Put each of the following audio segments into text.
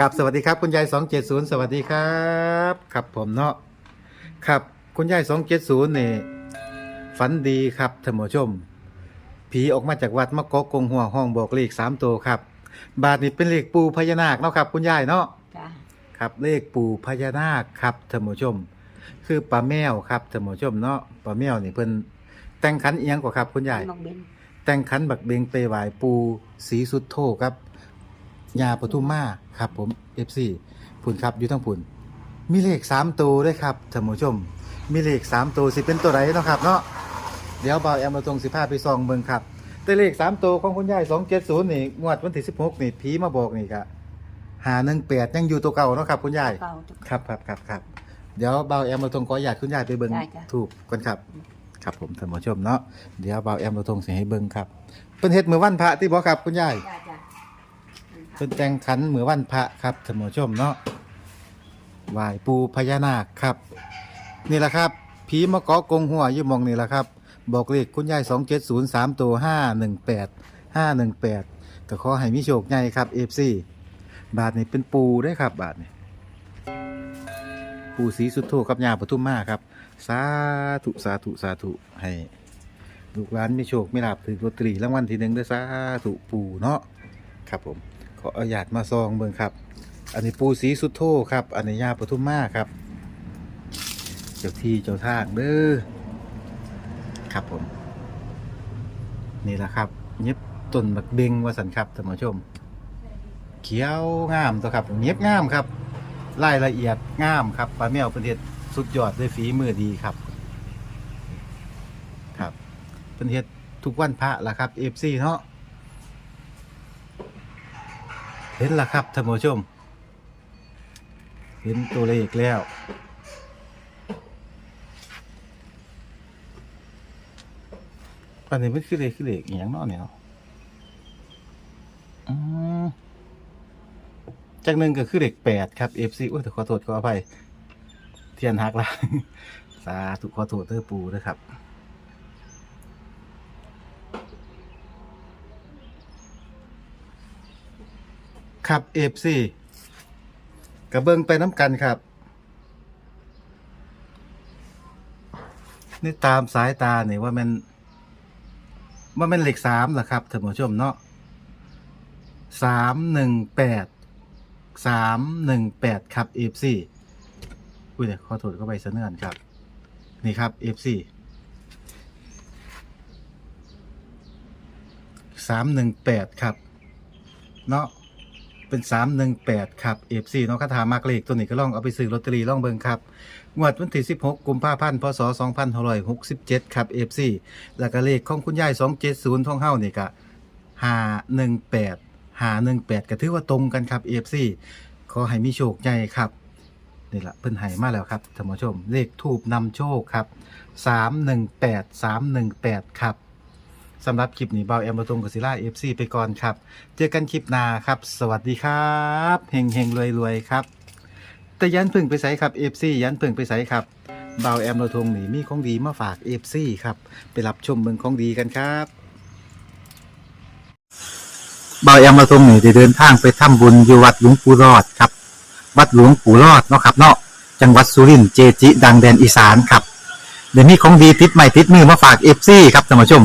กับสวัสดีครับคุณยาย270 สวัสดีครับครับผมเนาะครับคุณยาย270นี่ฝันดีครับท่านผู้ชม ผีออกมาจากวัดมะกอกกงหัวห้องบอกเลข3ตัวครับ บาทนี้เป็นเลขปูพญานาคเนาะครับคุณยายเนาะจ้ะครับเลขปูพญานาคครับท่านผู้ชม คือป้าแมวครับท่านผู้ชมเนาะป้าแมวนี่เพิ่นแต่งขันเอียงกว่าครับคุณยายนกเบนแต่งขันบักเบงไปไหวายปูสีสุดโทครับ ยาปทุมมาครับผม FC พุ่นครับอยู่ทั้งพุ่นมีเลข3ตัวด้วยครับท่านผู้ชม มีเลข3ตัวสิเป็นตัวไหนเนาะครับเนาะเดี๋ยวเบาแอมมาตรง15ไปซองเบิ่งครับแต่เลข3ตัวของคุณยาย270นี่งวดวันที่16นี่ผีมาบอกนี่ก็518ยังอยู่ตัวเก่าเนาะครับคุณยายเก่าจ้ะ ครับครับครับครับเดี๋ยวเบาแอมเราทงขออยากคุณยายไปเบิ้งได้จ้ะ ถูกกันครับ ครับผมท่านผู้ชมเนาะเดี๋ยวเบาแอมเราทงสิให้เบิ้งครับเป็นเฮ็ดมือวันพระที่บอกครับคุณยายจ้ะจ้ะ เป็นแต่งขันเหมือวันพระครับท่านผู้ชมเนาะไหวายปูพญานาคครับ นี่แหละครับผีมะกาะกงหัวอยู่หมองนี่แหละครับ บอกเลขคุณยาย270 3ตัว518 518ก็ขอให้มีโชคใหญ่ครับ FC บาทนี่เป็นปูได้ครับ บาทนี่ปู่ศรีสุดโธกับยาปทุมมาครับ สาธุสาธุสาธุให้ลูกหลานมีโชคมีลาภถือลอตเตอรี่รางวัลที่หนึ่งด้วยสาธุปูเนาะครับผม อเอาหยาดมาซองเบิ่งครับ อันนี้ปู่ศรีสุดโธครับ อันนี้ยาปทุมมาครับ เจ้าที่เจ้าทางเด้อครับผม นี่แหละครับเย็บต้นบักเบงวาสันครับท่านผู้ชม เขียวงามตัวครับเงียบงามครับรายละเอียดงามครับปลาแมวป็นเฮ็ดสุดยอดด้วยฝีมือดีครับ ครับป็นเฮ็ดทุกวันพระละครับเอฟซีเนาะ เห็นละครับท่านผู้ชม เห็นตัวเลขแล้ว อันนี้มันคือเลขคือเลขอย่างนาะเนี่ยเนาะอืมจากหนึ่งก็คือเลขแปดครับ FC อุ้ยแต่ขอโทษขออภัย เทียนหักละ สาธุขอโทษเตอร์ปูด้วยครับ ครับ FC กระเบิงไปน้ำกันครับนี่ตามสายตาเนี่ยว่ามันว่ามันเหลขสามเหรอครับท่านผู้ชมเนาะสามหนึ่งแปดสามหนึ่งแปดครับ FC อุ้ยเดี๋ยวขอโทษเข้าไปเสนอนครับ นี่ครับ FC สามหนึ่งแปดครับ เนาะ เป็นสามหนึ่งแปดครับ FC เนาะคาถามากเลขตัวนี้ก็ลองเอาไปซื้อลอตเตอรี่ลองเบิ่งครับงวดวันที่ 16 กุมภาพันธ์พศ 2567 ครับ FC แล้วก็เลขของคุณยาย 270ท่องเฮ้านี่ก็518 518 ก็ถือว่าตรงกันครับ FC ขอให้มีโชคใหญ่ครับนี่แหละเพิ่นให้มาแล้วครับท่านผู้ชม เลขทูบนำโชคครับ 318 318 ครับ สำหรับคลิปนี้เบาแอมบะตรงกับศิลา FC ไปก่อนครับ เจอกันคลิปหน้าครับ สวัสดีครับเฮงเฮงรวยรวยครับ แต่ยันพึ่งไปใส่ครับ FC ยันพึ่งไปใส่ครับเบาแอมเราทงนี่มีของดีมาฝาก FC ครับไปรับชมเมืองของดีกันครับเบาแอมเราทงนี่ได้เดินทางไปทำบุญอยู่วัดหลวงปู่รอดครับ วัดหลวงปู่รอดเนาะครับเนาะจังหวัดสุรินทร์เจจิ ดังแดนอีสานครับเดี๋ยวนี้ของดีติดใหม่ติดมือมาฝาก FC ครับท่านผู้ชม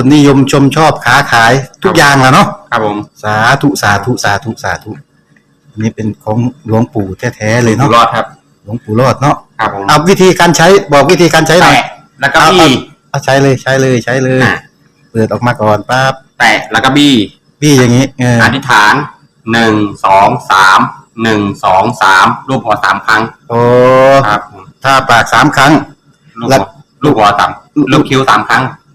คนนิยมชมชอบค้าขายทุกอย่างแหละเนาะครับผมสาธุสาธุสาธุสาธุอันนี้เป็นของหลวงปู่แท้ๆเลยอยู่เนาะรอดครับ หลวงปู่รอดเนาะครับผมเอาวิธีการใช้บอกวิธีการใช้หน่อย แตะแล้วก็บี้ เอาใช้เลยใช้เลยใช้เลย อะ เปิดออกมาก่อนปั๊บแตะแล้วก็บี้พี่อย่างนี้เอออธิษฐานหนึ่งสองสามหนึ่งสองสามรูปหัวสามครั้งโอ้ครับผมถ้าปากสามครั้ง ลูกแล้หัววลูกหัวสามลูกคิ้วสามครั้ง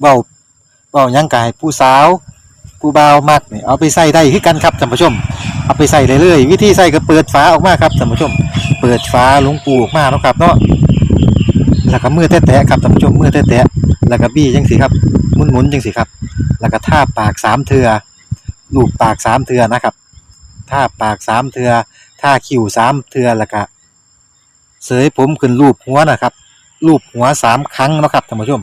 เบาเบายังกายผู้สาว ผู้เบามักนี่เอาไปใส่ได้คือกันครับท่านผู้ชม เอาไปใส่เลยเลย วิธีใส่ก็เปิดฝาออกมาครับท่านผู้ชม เปิดฝาหลวงปูออกมาเนาะครับเนาะแล้วก็มือแตะๆครับท่านผู้ชมมือแตะๆแล้วก็บี้จังสิครับหมุนๆจังสิครับ แล้วก็ท่าปากสามเทือลูบปากสามเทือนะครับท่าปากสามเทือท่าคิ้วสามเทือแล้วก็เสยผมขึ้นรูปหัวนะครับรูปหัวสามครั้งนะครับท่านผู้ชม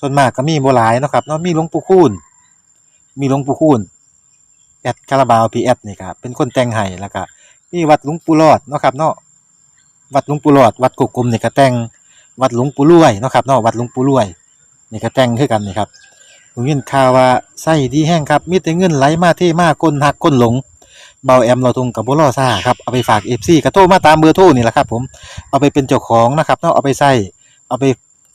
ส่วนมากก็มีบ่หลายเนาะครับเนาะมีหลวงปู่คูณมีหลวงปู่คูณแอดคาราบาวพีแอดนี่ครับเป็นคนแต่งให้แล้วก็มีวัดหลวงปู่รอดเนาะครับเนาะวัดหลวงปู่รอด วัดกุกกลมนี่ก็แต่งวัดหลวงปู่รวยเนาะครับเนาะวัดหลวงปู่รวยนี่ก็แต่งคือกันนี่ครับผมยินข่าวว่าไส้ดีแห้งครับมีแต่เงินไหลมาเทมาคนหักคนหลงเบาแอมเราทงกับบุรอซ่าครับเอาไปฝากเอฟซีกระโทรมาตามเบอร์โทรนี่แหละครับผมเอาไปเป็นเจ้าของนะครับเนาะเอาไปใส่เอาไป